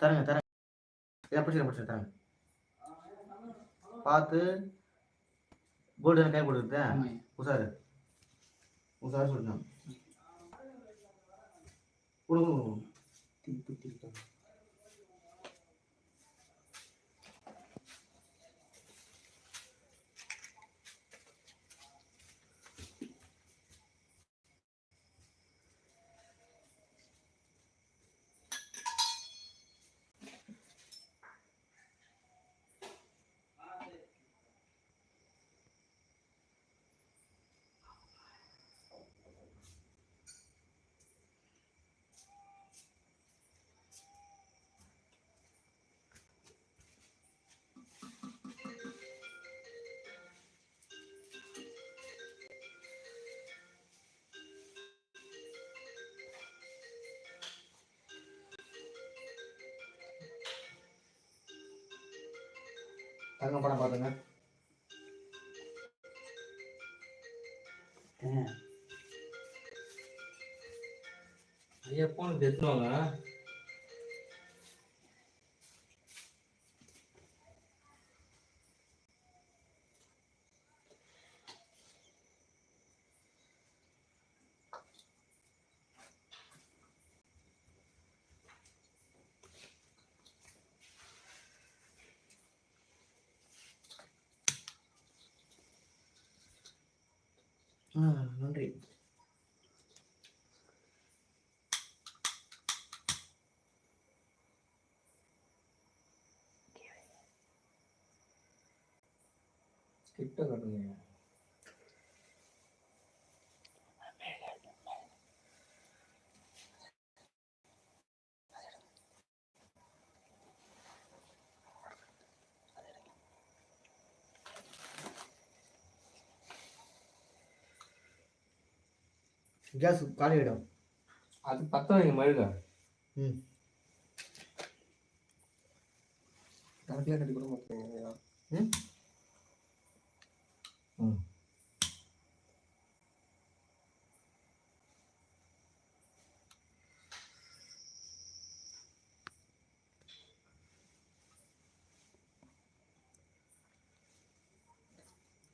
தரங்க தரங்க. இதை பிடிச்சிட பிடிச்சிட தரங்க. பார்த்து கோல்டு கை ஆமாம் உஷாரு உஷாரு சொல்லணும் கொடுங்க கொடுங்க தங்க படம் பாருங்க. ஐயா போன் எடுத்துவாங்க நன்றி. கிட்ட கட்டுங்க. கேஸ் காலி ஆகிடும் அது பத்த வைங்க மழுக ம். கணக்கில் கட்டி கூட மாட்டேங்க ம். ம்.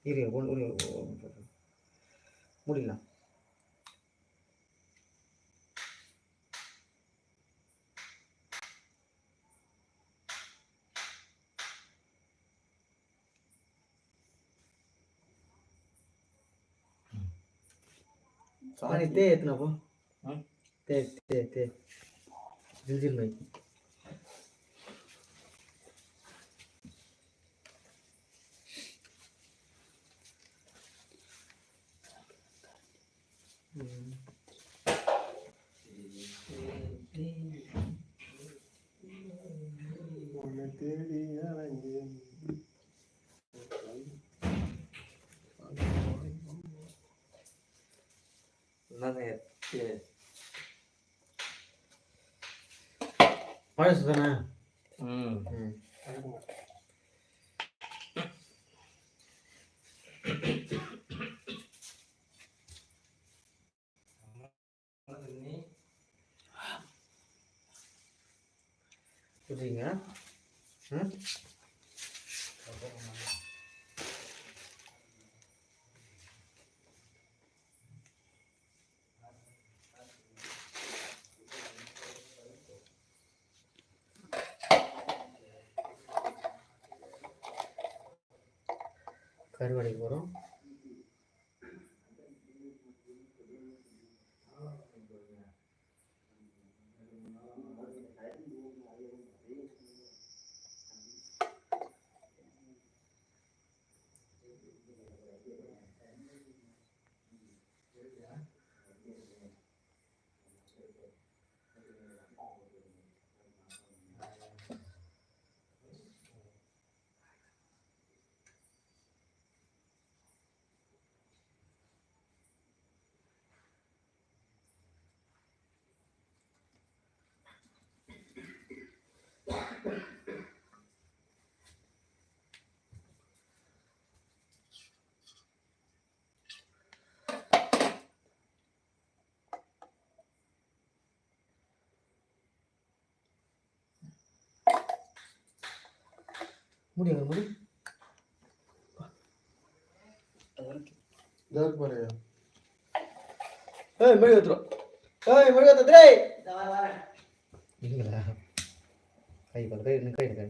இரு ஒன்று ஒரு आणि ते येत नको ते ते ते झिंजीर नाही Mm-hmm. என்னங்க சரி. பழசு தானே ம் ம் புரியுங்க ம் bakalım. Yeah. போகிறோம் முடியுங்க முடி இதா இருக்கு பாருங்க. ஏய் இல்லைங்களா? கை பாரு கை கை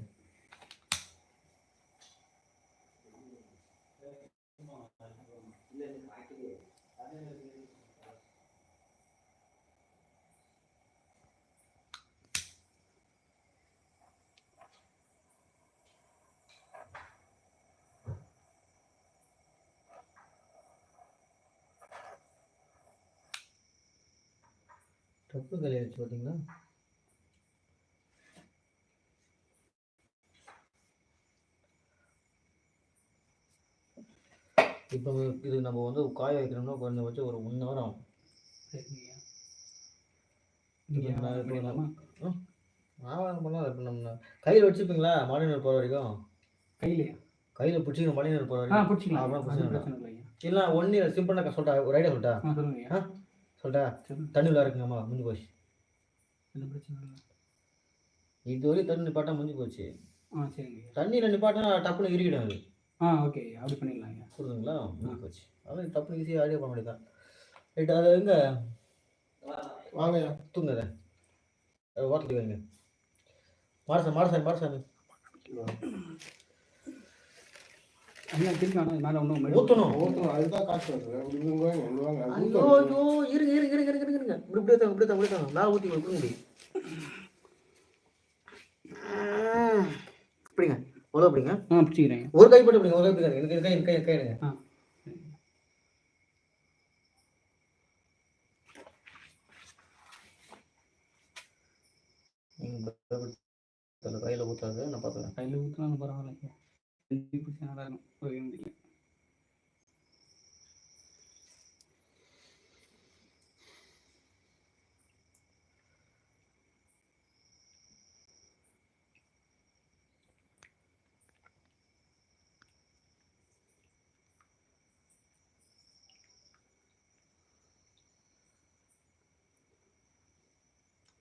டப்பு கலையை வச்சு பார்த்தீங்களா இப்போ இது நம்ம வந்து காய வைக்கணும்னா குறைஞ்சபட்சம் ஒரு ஒன் ஹவர் ஆகும். ஆவாரம் பண்ணலாம் இப்போ நம்ம கையில் வச்சுப்பீங்களா மாடினர் போகிற வரைக்கும்? கையிலையா? கையில் பிடிச்சிக்கணும் மாடினர் போகிற வரைக்கும். பிடிச்சிக்கலாம். அது பிரச்சனை இல்லை. இல்லை ஒன்று சிம்பிளாக சொல்லிட்டா ஒரு ஐடியா சொல்லிட்டா ஆ சொல்லுங்க ஐயா சொல்லிட்டா சொல்லுங்க தண்ணி விழா இருக்குங்கம்மா முடிஞ்சு போச்சு இல்லை இதுவரையும் தண்ணி நிப்பாட்டா முடிஞ்சு போச்சு. ஆ சரிங்க. தண்ணியில் நிப்பாட்டினா டப்புன்னு இறுக்கிடும் அது. ஆ ஓகே அப்படி பண்ணிடலாம் ஐயா. புரியுதுங்களா முடிஞ்சு போச்சு. அதான் டப்புன்னு ஈஸியாக ஐடியா பண்ண முடியுதான் ரைட் அது எங்கே? வாங்கய்யா தூங்குத வாட்டர் வைங்க. மாடசாமி மாடசாமி மாடசாமி. ஐயா திருப்பி ஆனால் மேலே ஒன்றும் ஊற்றணும் ஒவ்வொருத்தரும் அதுதான் காசு ஐயோ. ஐயோ இருங்க இருங்க இருங்க இருங்க இருங்க இப்படி இப்படி தாங்க இப்படி தாங்க இப்படி தாங்க ஊற்றி கொடுங்க இப்படி. இப்படிங்க அவ்வளோ அப்படிங்க ஆ பிடிச்சிக்கிறேன் ஒரு கை போட்டு இப்படிங்க ஒரு கை எனக்கு கை கை கை எடுங்க. ஆ. கையில் ஊற்றாது நான் பார்த்துக்கிறேன். கையில் ஊற்றினாலும் பரவாயில்ல நல்லா இருக்கும் முடியல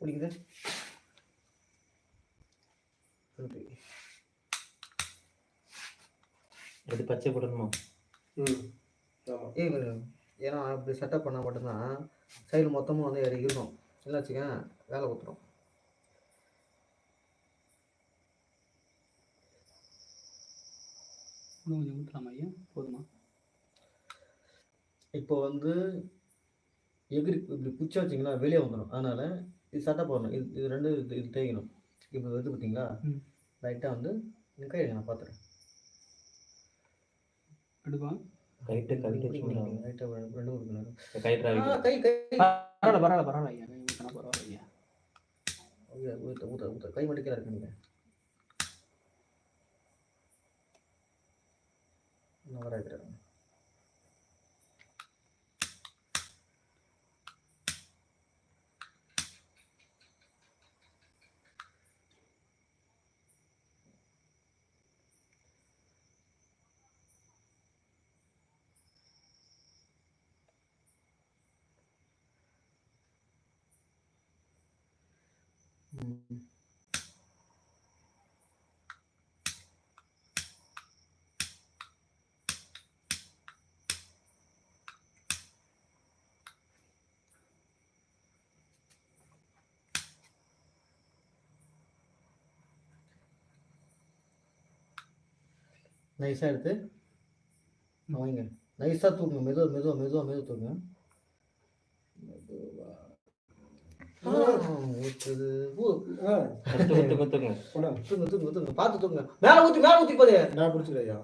பிடிக்குது அது பச்சை போடணுமா? ம் ஏன்னா அப்படி செட்டப் பண்ணால் மட்டும்தான் சைடு மொத்தமும் வந்து இறங்கி இருக்கும் இல்லை வச்சுக்கேன் வேலை கொடுத்துரும். கொஞ்சம் ஊற்றலாமா ஐயா? போதுமா? இப்போ வந்து எகிரி இப்படி குச்சி வச்சிங்கன்னா வெளியே வந்துடும் அதனால் இது செட்டப் பண்ணணும். இது இது ரெண்டு இது இது தேய்க்கணும். இப்போ வந்து பார்த்தீங்களா. லைட்டாக வந்து நீங்கள் கை நான் பார்த்துறேன் எடுப்பா கைட்டு ரெண்டு கொடுக்கணும் கைட்டு கை கை. பரவாயில்ல பரவாயில்ல பரவாயில்ல ஐயா. கை பரவாயில்ல ஐயா. ஐயா, ஊத்த ஊத்த ஊத்த. கை மட்டும் கீழே இருக்கு நீங்கள் நான் நைஸாக எடுத்து வைங்க நைஸாக தூக்குங்க மெதுவாக மெதுவாக மெதுவாக மெதுவாக தூக்குங்க ஊற்றுது ஊ ஆ குத்து தூங்க தூங்க தூங்க பார்த்து தூங்க போதே நான் பிடிச்சிக்கிறேன் ஐயா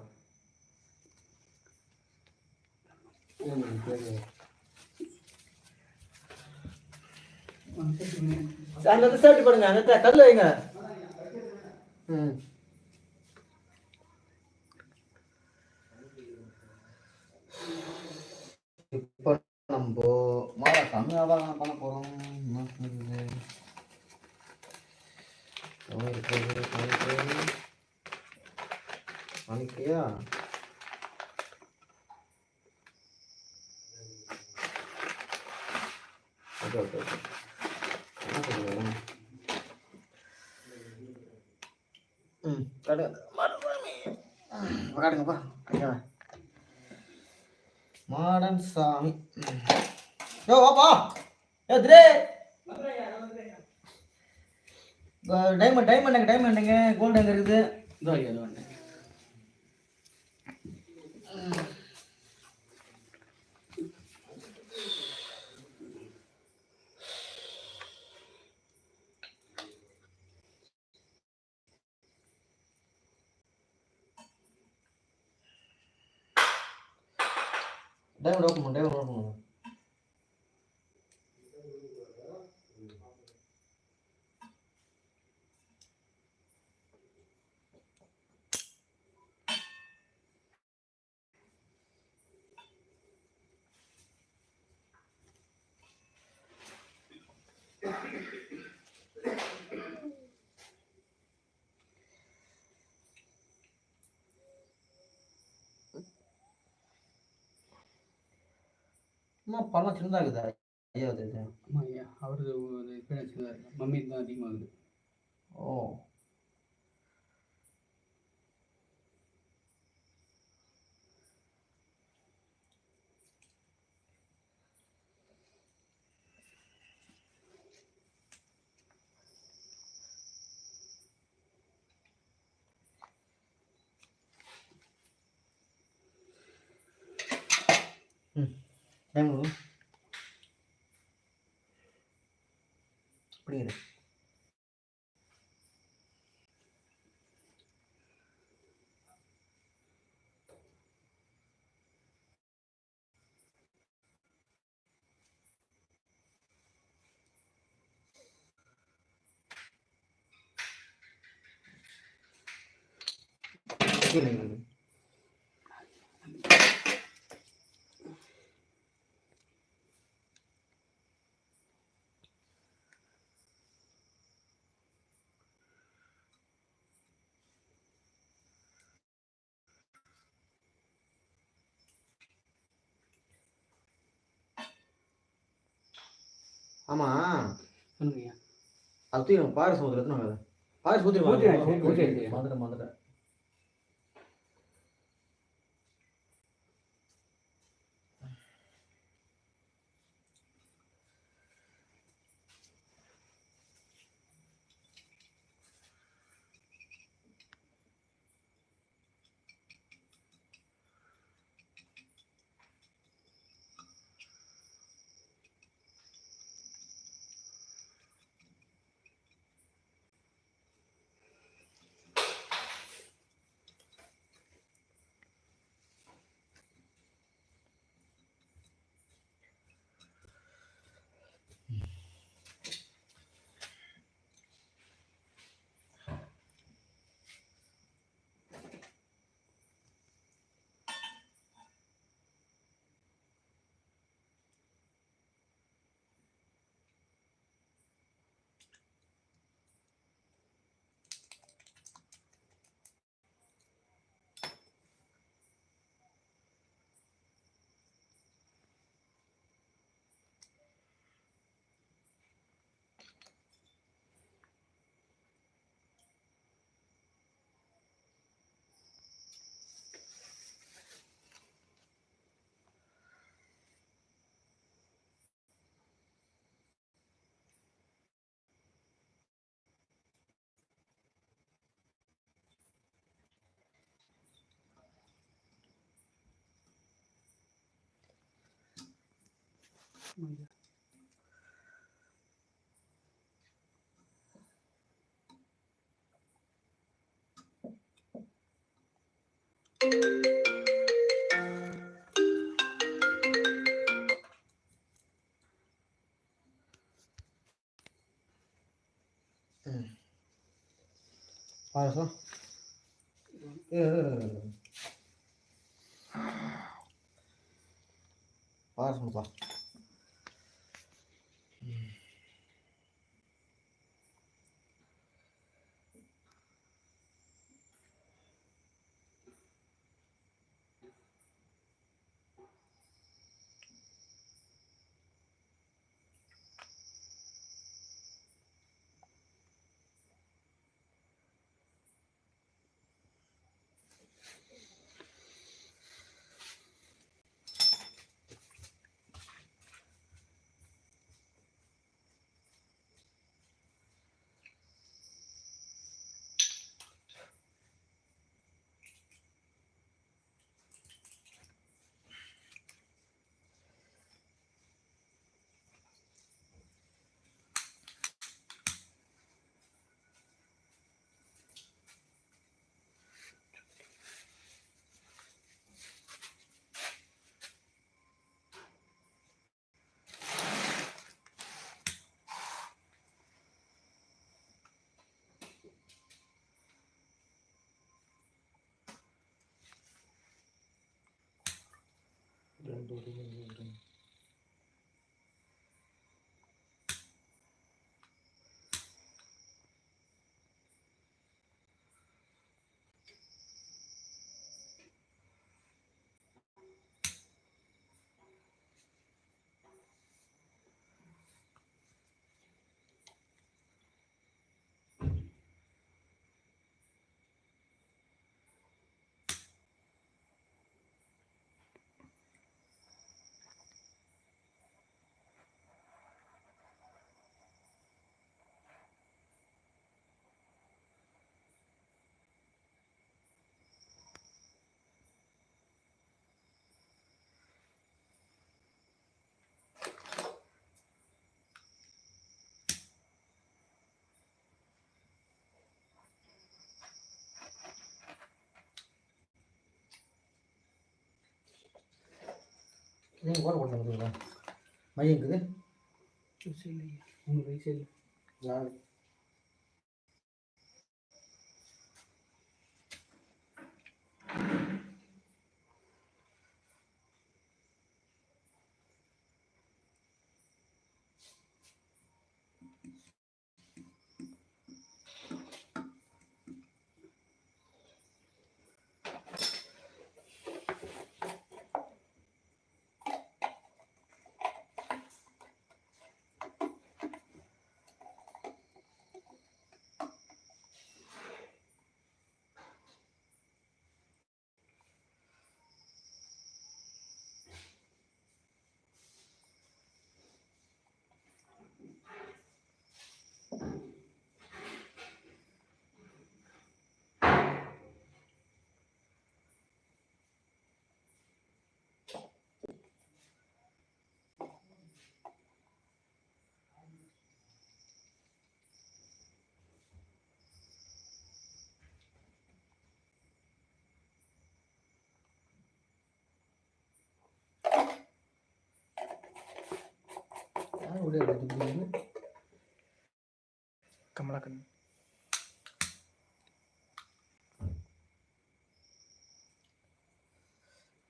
அந்த பண்ணுங்க அந்த வைங்க ம் இப்போ நம்ம மாலை பண்ண போகிறோம் என்ன பண்ணுறது எவ்வளோ இருக்குது காணிக்கை காணிக்கையா ஓகே ஓகே ஓகே என்ன சொல்லுங்க ம் கடை மறுபடியும் விளையாடுங்கப்பா ஐயா மாடன் சாமி ம். யோ வாப்பா ஏ திரே டைமண்ட் டைமண்ட் எங்க டைமண்ட் எங்க கோல்டு எங்க இருக்குது. இதோ ஐயா இது வந்துட்டேன் டைமண்ட் ஓப்பன் பண்ணு டைமண்ட் ஓப்பன் பண்ணு அம்மா பழம் சின்னதாக இருக்குதா ஐயா. அது ஆமாம் ஐயா அவரது தான் இருக்கு. மம்மி தான் அதிகமாகுது. ஓ. ம் டைம் கொடுங்க அப்படிங்கிற கீழே இருக்கு. ஆமா. சொல்லுங்க ஐயா அது தூக்கி நம்ம பாயசம் ஊற்றுல எத்தனை வேலை பாயசம் ஊற்றி ஊத்தியாச்சு, ஊத்தியாச்சு. மதுரை மதுரை ஆமாம் ஐயா பாயசம் ஏ, ஏ, ஏ, ஏ. பாயசம்ப்பா நீங்கள் ஓட போட்டுங்களா மையம் இருக்குது. மூணு வயசு இல்லை நான் யார் உள்ளே இருக்குது கமலாக்கன்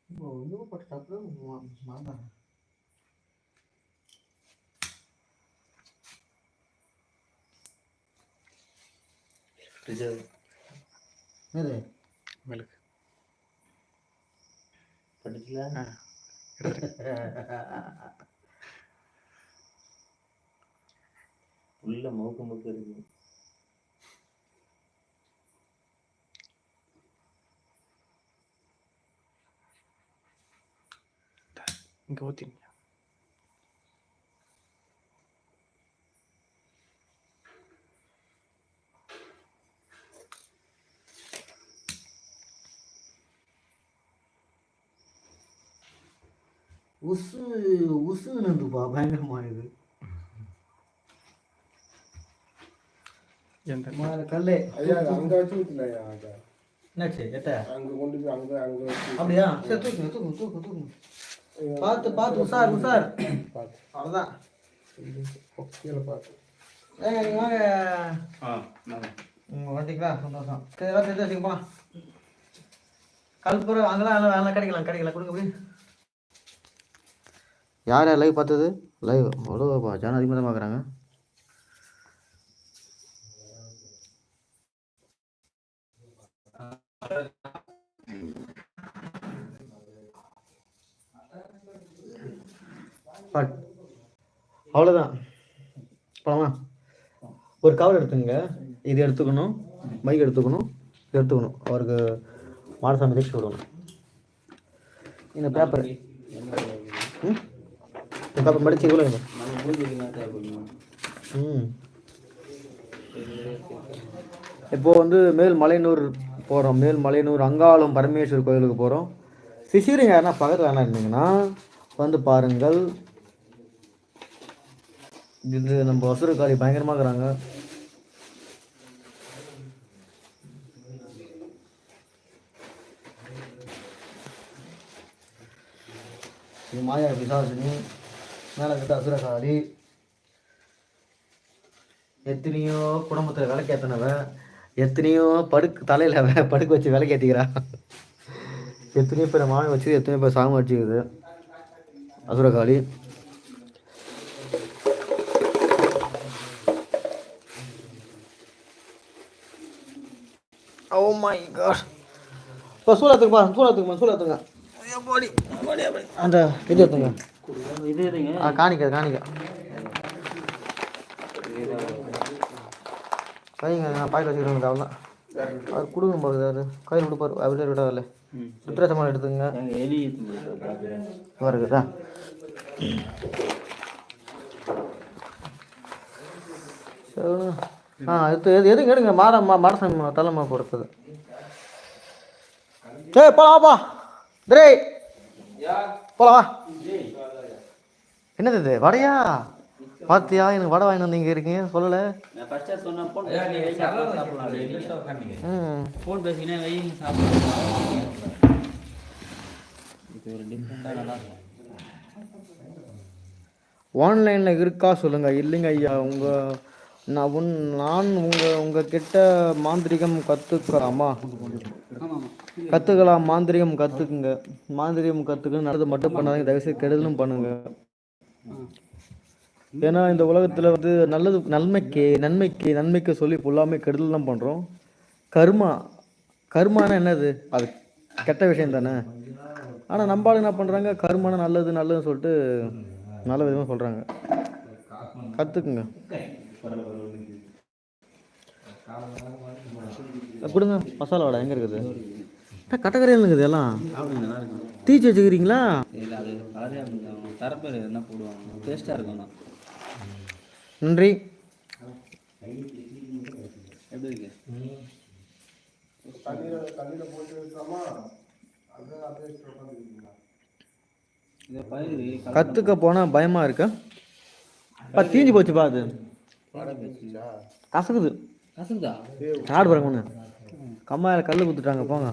ஓ இது போட்டாப்புல மாமா ரிசர்வ் என்னது மேலுக்கு படிக்கல ஆ எடுத்துரு உள்ள மவுக்கு மவுக்கு இருக்கு. இங்கே ஊற்றிங்க உசு உசுன்னுதுப்பா பயங்கரமா இது எந்த மேல கல்லு ஐயா அங்க வச்சு ஊத்துலையா அதை என்னாச்சு எட்ட அங்க கொண்டு போய் அங்க அங்க வச்சு அப்படியா சரி தூக்குங்க தூக்குங்க தூக்கு தூக்குங்க பார்த்து பார்த்து உசார் உசார் பார்த்து அவ்வளோதான் கீழே பார்த்து ஏங்க நீங்கள் வாங்க ஆ நான் உங்கள் வண்டிங்களா சந்தோஷம் சரி எல்லாம் தெரிஞ்சு வச்சுங்க போகலாம் கல்புரம் அங்கெல்லாம் எல்லாம் எல்லாம் கிடைக்கலாம் கிடைக்கலாம் கொடுங்க அப்படி யார் யார் லைவ் பார்த்தது லைவ் அவ்வளோப்பா ஜான அதிகமாக தான் பார்க்குறாங்க அவ்வளோதான் போலாமா. ஒரு கவர் எடுத்துங்க இது எடுத்துக்கணும். மைக் எடுத்துக்கணும். எடுத்துக்கணும். அவருக்கு மாடசாமி தீட்சை விடணும் இந்த பேப்பர் இந்த பேப்பர் மடிச்சு இவ்வளோ ம். இப்போ வந்து மேல் மலையனூர் போகிறோம் மேல் மலையனூர் அங்காளம் பரமேஸ்வர் கோயிலுக்கு போகிறோம் சிசிரிங்க யாருன்னா பக்கத்தில் என்ன இருந்தீங்கன்னா வந்து பாருங்கள். இது நம்ம வசூர்காரி பயங்கரமாக இருக்கிறாங்க. இது மாயா பிசாசினி மேலே கிட்ட அசுரகாரி எத்தனையோ குடும்பத்தில் விளக்கேற்றினவன் எத்தனையோ படுக்கு தலையில் படுக்க வச்சு விளக்கேற்றிக்கிறா எத்தனையோ பேர் மாமி வச்சு எத்தனையோ பேர் சாமி வச்சுக்குது. அசுரகாளி. ஓ மை காட் இப்போ சூழத்துக்குப்பா சூழத்துக்குமா சூழத்துங்க அந்த இது எடுத்துங்க. இது எதுங்க ஆ காணிக்க காணிக்க. கைங்க நான் பாக்கெட் வச்சுக்கிறேங்க அவ்வளோதான் அவர் கொடுங்க போகுது அவர் கையில் கொடுப்பார் அப்படியே விடாதில்ல சுற்றுலாசமான எடுத்துங்க எங்க எலி சரி ஆ எது எது எதுங்க எடுங்க? மாட மா மாடசாமி தலைமை பொறுத்தது ஏய் போலாம்ப்பா திரே. போலாம் வா. என்னது இது? வடையா? பாத்தியா? எனக்கு வடை வாங்கிட்டு வந்து இங்கே இருக்கீங்க? சொல்லலை. நான் ஃபர்ஸ்டே சொன்ன ஃபோன் பேசினே ஆன்லைனில் இருக்கா? சொல்லுங்கள் இல்லைங்க ஐயா உங்கள் நான் உன் நான் உங்கள் உங்கள் கிட்ட மாந்திரிகம் கற்றுக்கலாமா கற்றுக்கலாம் மாந்திரிகம் கற்றுக்குங்க மாந்திரிகம் கற்றுக்கணும் நல்லது மட்டும் பண்ணாதீங்க. தயவுசெய்து கெடுதலும் பண்ணுங்க. ஏன்னா இந்த உலகத்தில் வந்து நல்லது நன்மைக்கு நன்மைக்கு நன்மைக்கு சொல்லி ஃபுல்லாமே கெடுதல் தான் பண்ணுறோம் கர்மா கர்மானா என்னது? அது கெட்ட விஷயம் தானே? ஆனால் நம்ம ஆளுங்க என்ன பண்ணுறாங்க கர்மானா நல்லது நல்லதுன்னு சொல்லிட்டு நல்ல விதமாக சொல்கிறாங்க கற்றுக்குங்க கொடுங்க. மசாலா வடை எங்கே இருக்குது? கட்டக்கரையில் இருக்குது எல்லாம். தீச்சு வச்சுக்கிறீங்களா? இல்லை அது என்ன போடுவாங்க? டேஸ்ட்டாக இருக்கும் நன்றி. எப்படி இருக்கு கற்றுக்க போனால் பயமாக இருக்கு தீஞ்சு போச்சுப்பா அது. கசக்குது. கசந்தா ஆடு பாருங்க ஒன்று கம்மாயில் கல் குத்துட்டாங்க போங்க.